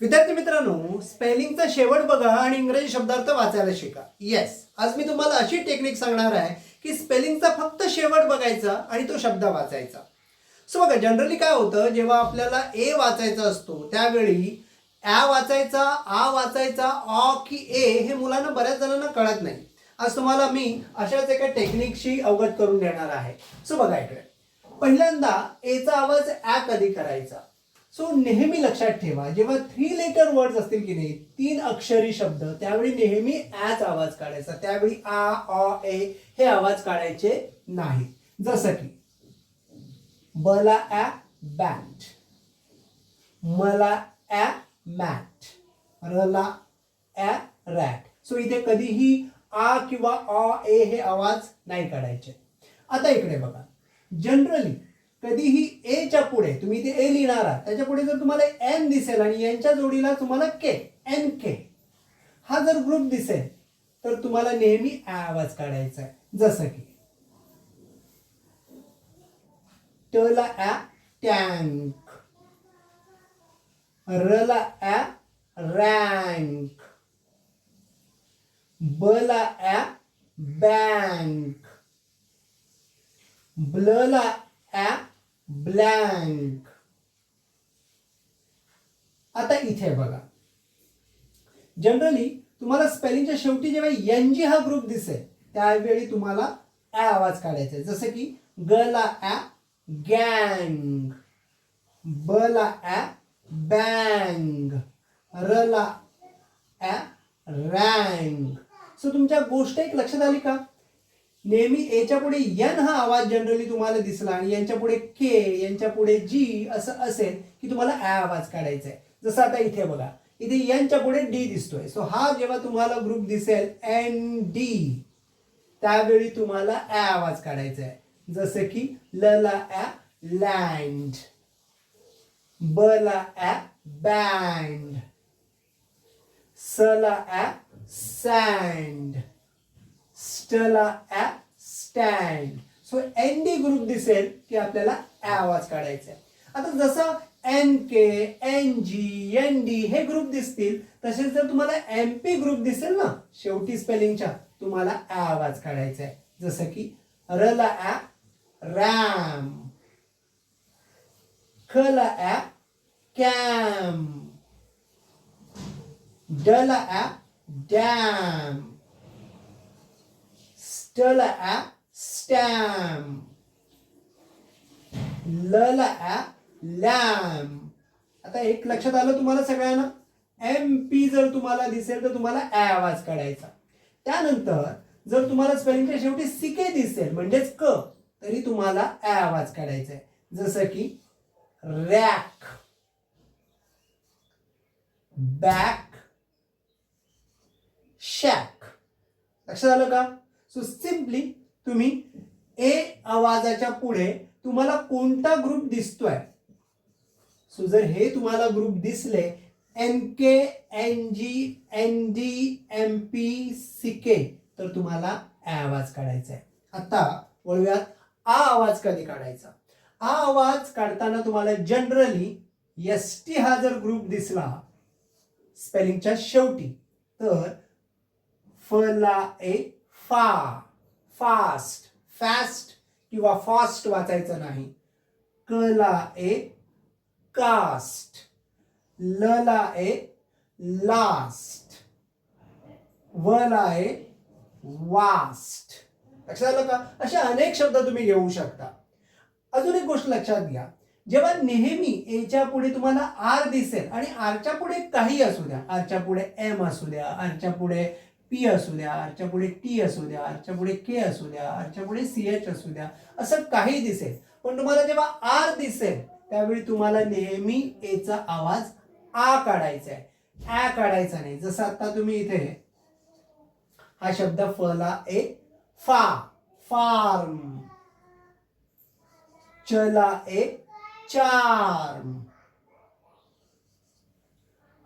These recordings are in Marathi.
विद्यार्थी मित्रांनो स्पेलिंगचा शेवट बघा आणि इंग्रजी शब्दार्थ वाचायला शिका. येस आज मी तुम्हाला अशी टेक्निक सांगणार आहे की स्पेलिंगचा फक्त शेवट बघायचा आणि तो शब्द वाचायचा. सो बघा जनरली काय होतं जेव्हा आपल्याला ए वाचायचा असतो त्यावेळी ॲ वाचायचा आ वाचायचा ऑ की ए हे मुलांना बऱ्याच जणांना कळत नाही. आज तुम्हाला मी अशाच एका टेक्निकशी अवगत करून देणार आहे. सो बघा इकडे. पहिल्यांदा एचा आवाज ॲ कधी करायचा? सो नेहमी लक्षात ठेवा जेव्हा थ्री लेटर वर्ड्स असतील की नाही तीन अक्षरी शब्द त्यावेळी नेहमी ॲच आवाज काढायचा. त्यावेळी आ ऑ ए हे आवाज काढायचे नाही. जसं की बला ॲ बॅट मला ॲ मॅट रला ॲ रॅट सो इथे कधीही आ किंवा ऑ ए हे आवाज नाही काढायचे. आता इकडे बघा. जनरली कधीही एच्या पुढे तुम्ही इथे ए लिहिणार आहात त्याच्या पुढे जर तुम्हाला एन दिसेल आणि यांच्या जोडीला तुम्हाला के एन के. हा जर ग्रुप दिसेल तर तुम्हाला नेहमी आवाज काढायचा आहे. जसं की टला ॲ टँक. रला ॲ रँक. बला ॲ बँक. ब्लला ॲ ब्लँक. आता इथे बघा. जनरली तुम्हाला स्पेलिंगच्या शेवटी जेव्हा एन जी हा ग्रुप दिसेल त्यावेळी तुम्हाला ॲ आवाज काढायचा आहे. जसं की गला ॲ गँग बला ॲ बँग रला ॲ रँग सो तुमच्या गोष्ट एक लक्षात आली का? नेहमी एच्या पुढे यन हा आवाज जनरली तुम्हाला दिसला आणि यांच्या पुढे के यांच्या पुढे जी असं असेल की तुम्हाला ॲ आवाज काढायचा आहे जसं आता इथे बघा इथे यांच्या पुढे डी दिसतोय. सो हा जेव्हा तुम्हाला ग्रुप दिसेल एन डी त्यावेळी तुम्हाला ॲ आवाज काढायचा आहे जसं की लला ॲ लँड बला ॲ बँड सला ॲ सँड स्टला ॲ stand so N D group दिसेल की आपल्याला ॲ आवाज काढायचा आहे आता जसं N K N G N D हे ग्रुप दिसतील तसेच जर तुम्हाला एम पी ग्रुप दिसेल ना शेवटी स्पेलिंगच्या तुम्हाला ॲ आवाज काढायचा आहे जसं की रला ॲ रॅम खला ॲ कॅम डला ॲ डॅम स्टला ॲ स्टॅम ला ॲ लॅम्प आता एक लक्षात आलं तुम्हाला सगळ्यांना? एम पी जर तुम्हाला दिसेल तर तुम्हाला ॲ आवाज काढायचा. त्यानंतर जर तुम्हाला स्पेलिंगच्या शेवटी सिके दिसेल म्हणजेच क तरी तुम्हाला ॲ आवाज काढायचा आहे. जसं की रॅक बॅक शॅक लक्षात आलं का? सो सिम्पली तुम्ही ए आवाजाच्या पुढे तुम्हाला कोणता ग्रुप दिसतोय? सो जर हे तुम्हाला ग्रुप दिसले N K N G N D M P C K तर तुम्हाला ॲ आवाज काढायचा आहे. आता वळूयात आ आवाज कधी काढायचा? आ आवाज काढताना तुम्हाला जनरली एस टी हा जर ग्रुप दिसला स्पेलिंगच्या शेवटी तर फला ए फा फास्ट फॅस्ट किंवा फास्ट वाचायचं नाही. कला ए कास्ट लला ए लास्ट वला ए वास्ट लक्षात आलं का? असे अनेक शब्द तुम्ही घेऊ शकता. अजून एक गोष्ट लक्षात घ्या. जेव्हा नेहमी एच्या पुढे तुम्हाला आर दिसेल आणि आरच्या पुढे काही असू द्या. आरच्या पुढे एम असू द्या. आरच्या पुढे पी असू द्या आरच्या पुढे टी असू द्या आरच्या पुढे के असू द्या आरच्या पुढे सी एच असू द्या असं काही दिसेल. पण तुम्हाला जेव्हा आर दिसेल त्यावेळी तुम्हाला नेहमी एचा आवाज आ काढायचा आहे. ॲ काढायचा नाही. जसं आता तुम्ही इथे हा शब्द फला ए फा फार्म. चला ए चार्म.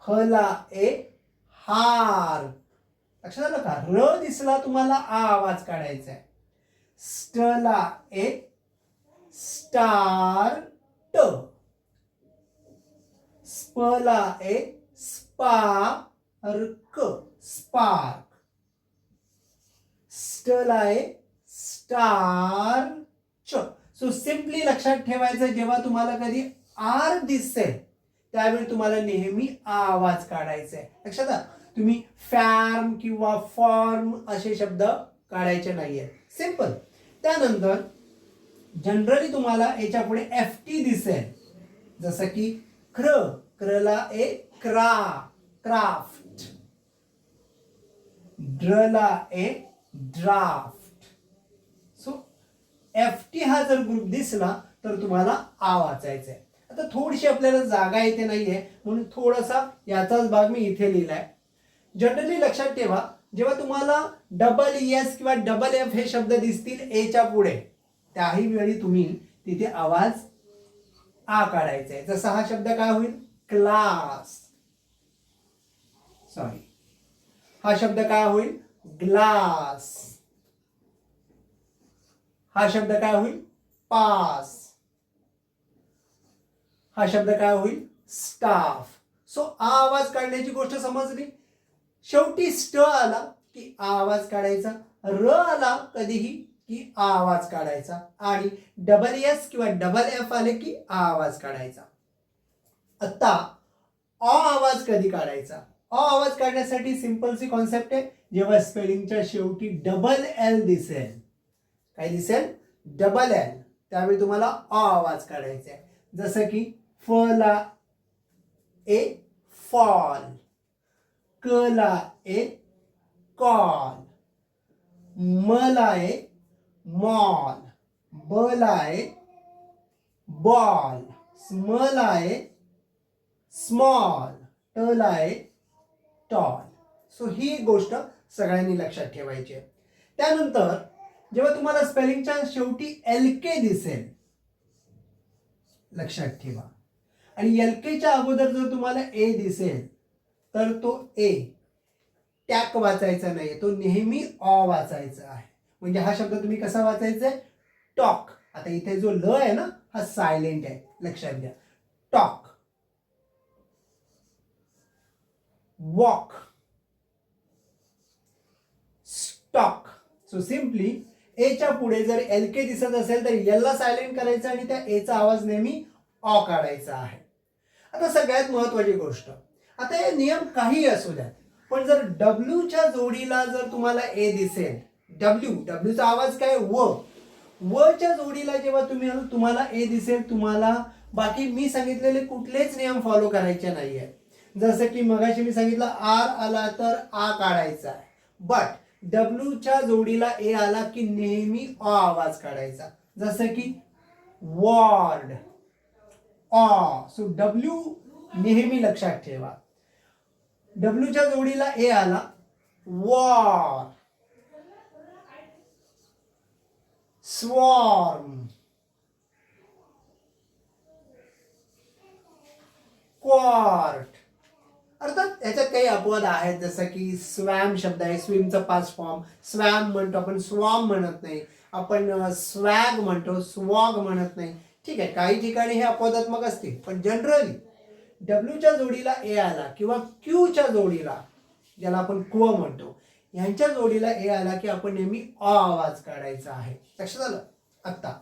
हला ए हार. लक्षात आलं का र दिसला तुम्हाला आ आवाज काढायचा आहे स्टला एक स्टार ट. स्पला एक स्पार्क स्पार्क. एक स्टार च. सो सिम्पली लक्षात ठेवायचं जेव्हा तुम्हाला कधी आर दिसेल त्यावेळी तुम्हाला नेहमी आ आवाज काढायचा आहे लक्षात तुम्ही फॅर्म किंवा फॉर्म असे शब्द काढायचे नाही आहेत सिंपल त्यानंतर जनरली तुम्हाला याच्यापुढे एफ टी दिसेल. जसं की क्र क्रला ए क्रा क्राफ्ट. ड्रला ए ड्राफ्ट. सो एफ टी हा जर ग्रुप दिसला तर तुम्हाला आ वाचायचा आहे आता थोडीशी आपल्याला जागा इथे नाहीये म्हणून थोडासा याचाच भाग मी इथे लिहिलाय. जनरली लक्षात ठेवा जेव्हा तुम्हाला डबल एस किंवा डबल एफ हे शब्द दिसतील एच्या पुढे त्याही वेळी तुम्ही तिथे आवाज आ काढायचा आहे. जसा हा शब्द काय होईल? क्लास सॉरी हा शब्द काय होईल? ग्लास हा शब्द काय होईल? पास हा शब्द काय होईल? स्टाफ सो आ आवाज काढण्याची गोष्ट समजली? शेवटी स्ट आला की आ आवाज काढायचा र आला कधीही की आ आवाज काढायचा आणि डबल एस किंवा डबल एफ आले की आ आवाज काढायचा. आता अ आवाज कधी काढायचा? अ आवाज काढण्यासाठी सिम्पलची कॉन्सेप्ट आहे. जेव्हा स्पेलिंगच्या शेवटी डबल एल दिसेल काय दिसेल? डबल एल त्यावेळी तुम्हाला अ आवाज काढायचा आहे. जसं की फ ला ए फॉल क ला ए कॉल म ला ए मॉल ब ला ए बॉल स्म ला ए स्मॉल ट ला ए टॉल. सो ही गोष्ट सगळ्यांनी लक्षात ठेवायची आहे. त्यानंतर जेव्हा तुम्हाला स्पेलिंगच्या शेवटी एल के दिसेल लक्षात ठेवा. आणि एल केच्या अगोदर जर तुम्हाला ए दिसेल तर तो ए. टॅक वाचायचा नाही तो नेहमी अ वाचायचा आहे. म्हणजे हा शब्द तुम्ही कसा वाचायचा आहे? टॉक. आता इथे जो ल आहे ना हा सायलेंट आहे. लक्षात घ्या. Talk. Walk. Stock. So simply एच्या पुढे जर एल के दिसत असेल तर एलला सायलेंट करायचं आणि त्या एचा आवाज नेहमी ऑ काढायचा आहे. आता सगळ्यात महत्वाची गोष्ट. आता हे नियम काही असू द्यात. पण जर डब्ल्यूच्या जोडीला जर तुम्हाला ए दिसेल डब्ल्यू डब्ल्यूचा आवाज काय? व. वच्या जोडीला जेव्हा तुम्ही तुम्हाला ए दिसेल तुम्हाला बाकी मी सांगितलेले कुठलेच नियम फॉलो करायचे नाहीये जसं की मगाशी मी सांगितलं आर आला तर आ काढायचा आहे. बट डब्ल्यूच्या जोडीला ए आला की नेहमी अ आवाज काढायचा. जसं की वॉर्ड ऑ सो डब्ल्यू नेहमी लक्षात ठेवा. डब्ल्यूच्या जोडीला ए आला. वॉर स्वॉर्म क्वार्ट अर्थात याच्यात काही अपवाद आहेत जसं की स्वॅम शब्द आहे स्विमचा पाच फॉर्म स्वॅम म्हणतो आपण स्वॉम म्हणत नाही. आपण स्वॅग म्हणतो स्वॉग म्हणत नाही. ठीक आहे काही ठिकाणी हे अपवादात्मक असतील पण जनरली डब्ल्यूच्या जोडीला ए आला किंवा क्यूच्या जोडीला ज्याला आपण क्व म्हणतो यांच्या जोडीला ए आला की आपण नेहमी अ आवाज काढायचा आहे. लक्षात आलं? आत्ता.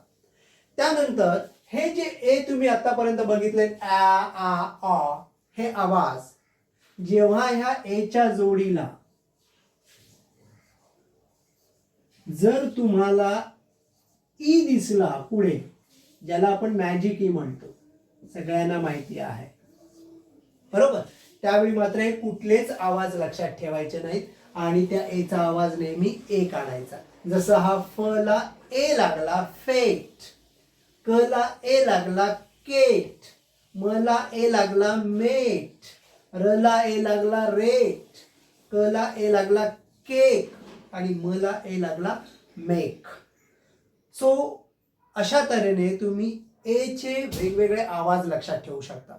त्यानंतर हे जे ए तुम्ही आतापर्यंत बघितले आ आ अ हे आवाज जेव्हा ह्या एच्या जोडीला जर तुम्हाला ई दिसला पुढे ज्याला आपण मॅजिक ई e म्हणतो सगळ्यांना माहिती आहे. बरोबर? त्यावेळी मात्र हे कुठलेच आवाज लक्षात ठेवायचे नाहीत आणि त्या एचा आवाज नेहमी ए आणायचा. जसं हा फ ला ए लागला फेट. क ला ए लागला केट. म ला ए लागला मेट. र ला ए लागला रेट. क ला ए लागला केक. आणि म ला ए लागला मेक. सो अशा तऱ्हेने तुम्ही ए चे वेगवेगळे आवाज लक्षात ठेवू शकता.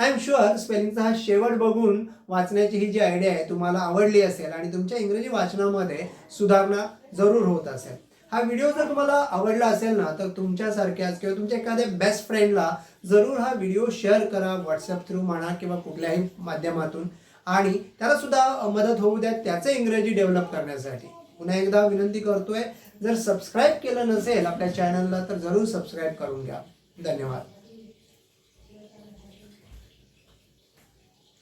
आय एम शुअर स्पेलिंगचा हा शेवट बघून वाचण्याची ही जी आयडिया आहे तुम्हाला आवडली असेल आणि तुमच्या इंग्रजी वाचनामध्ये सुधारणा जरूर होत असेल. हा व्हिडिओ जर तुम्हाला आवडला असेल ना तर तुमच्यासारख्याच किंवा तुमच्या एखाद्या बेस्ट फ्रेंडला जरूर हा व्हिडिओ शेअर करा व्हॉट्सअप थ्रू म्हणा किंवा कुठल्याही माध्यमातून. आणि त्याला सुद्धा मदत होऊ द्या त्याचं इंग्रजी डेव्हलप करण्यासाठी. पुन्हा एकदा विनंती करतोय जर सबस्क्राईब केलं नसेल आपल्या चॅनलला तर जरूर सबस्क्राईब करून घ्या. धन्यवाद.